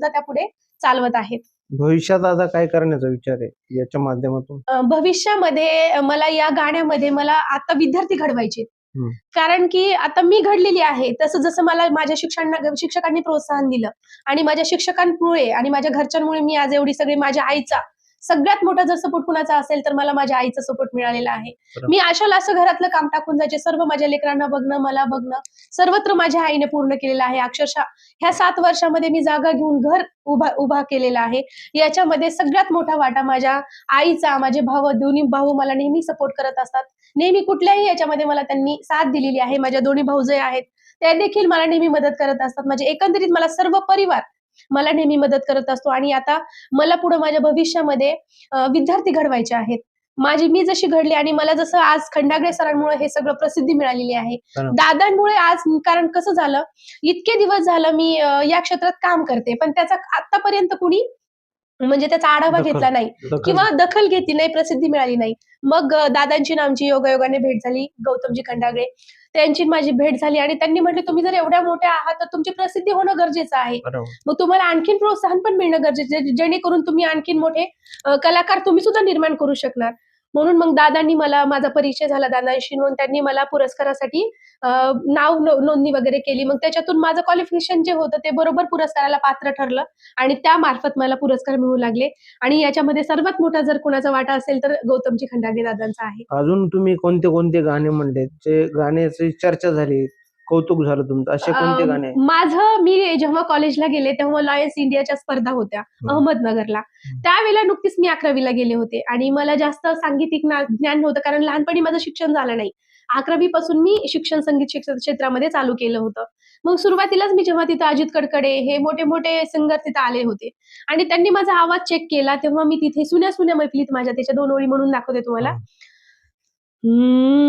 सुद्धा त्या पुढे चालवत आहेत. भविष्यात आता काय करण्याचा विचार आहे याच्या माध्यमातून? भविष्यामध्ये मला या गाण्यामध्ये मला आता विद्यार्थी घडवायचे. कारण की आता मी घडलेली आहे. तसं जसं मला माझ्या शिक्षणांना शिक्षकांनी प्रोत्साहन दिलं आणि माझ्या शिक्षकांमुळे आणि माझ्या घरच्यांमुळे मी आज एवढी सगळी माझ्या आईचा सगळ्यात मोठा जर सपोर्ट कुणाचा असेल तर मला माझ्या आईचा सपोर्ट मिळालेला आहे. मी आशाला असं घरातलं काम टाकून जायचे सर्व माझ्या लेकरांना बघणं मला बघणं सर्वत्र माझ्या आईने पूर्ण केलेलं आहे. अक्षरशः ह्या सात वर्षामध्ये मी जागा घेऊन घर उभा उभा केलेला आहे. याच्यामध्ये सगळ्यात मोठा वाटा माझ्या आईचा माझे भाऊ दोन्ही भाऊ मला नेहमी सपोर्ट करत असतात. नेहमी कुठल्याही याच्यामध्ये मला त्यांनी साथ दिलेली आहे. माझ्या दोन्ही भाऊ जे आहेत त्या देखील मला नेहमी मदत करत असतात. म्हणजे एकंदरीत मला सर्व परिवार मला नेहमी मदत करत असतो. आणि आता मला पुढे माझ्या भविष्यामध्ये विद्यार्थी घडवायचे आहेत. माझी मी जशी घडली आणि मला जसं आज खंडागळे सरांमुळे हे सगळं प्रसिद्धी मिळालेली आहे. दादांमुळे आज कारण कसं झालं इतके दिवस झालं मी या क्षेत्रात काम करते. पण त्याचा आतापर्यंत कुणी म्हणजे त्याचा आढावा. घेतला नाही. किंवा दखल घेतली नाही प्रसिद्धी मिळाली नाही. मग दादांची आमची योगायोगाने भेट झाली गौतमजी खंडागळे. त्यांची माझी भेट झाली आणि त्यांनी म्हटले तुम्ही जर एवढ्या मोठ्या आहात तर तुमची प्रसिद्धी होणं गरजेचं आहे. मग तुम्हाला आणखीन प्रोत्साहन पण मिळणं गरजेचं आहे जेणेकरून तुम्ही आणखीन मोठे कलाकार तुम्ही सुद्धा निर्माण करू शकणार. म्हणून मग दादांनी मला माझा परिचय झाला. दादांशी म्हणून त्यांनी मला पुरस्कारासाठी नाव नोंदणी वगैरे केली. मग त्याच्यातून माझं क्वालिफिकेशन जे होतं ते बरोबर पुरस्काराला पात्र ठरलं आणि त्यामार्फत मला पुरस्कार मिळू लागले. आणि याच्यामध्ये सर्वात मोठा जर कुणाचा वाटा असेल तर गौतमजी खंडागळे दादांचा आहे. अजून तुम्ही कोणते कोणते गाणे म्हणले? जे गाण्याची चर्चा झाली कौतुक झालं तुमचं? असे कोणते गाणे? माझं मी जेव्हा कॉलेजला गेले तेव्हा लॉयन्स इंडियाच्या स्पर्धा होत्या अहमदनगरला. त्यावेळेला नुकतीच मी अकरावीला गेले होते आणि मला जास्त सांगीतिक ना- ज्ञान नव्हतं कारण लहानपणी माझं शिक्षण झालं नाही. अकरावी पासून मी शिक्षण संगीत शिक्षण क्षेत्रामध्ये चालू केलं होतं. मग सुरुवातीलाच मी जेव्हा तिथं अजित कडकडे हे मोठे मोठे सिंगर तिथं आले होते. आणि त्यांनी माझा आवाज चेक केला तेव्हा मी तिथे सुन्या सुन्या मैफिलीत माझ्या त्याच्या दोन ओळी म्हणून दाखवते तुम्हाला. हम्म.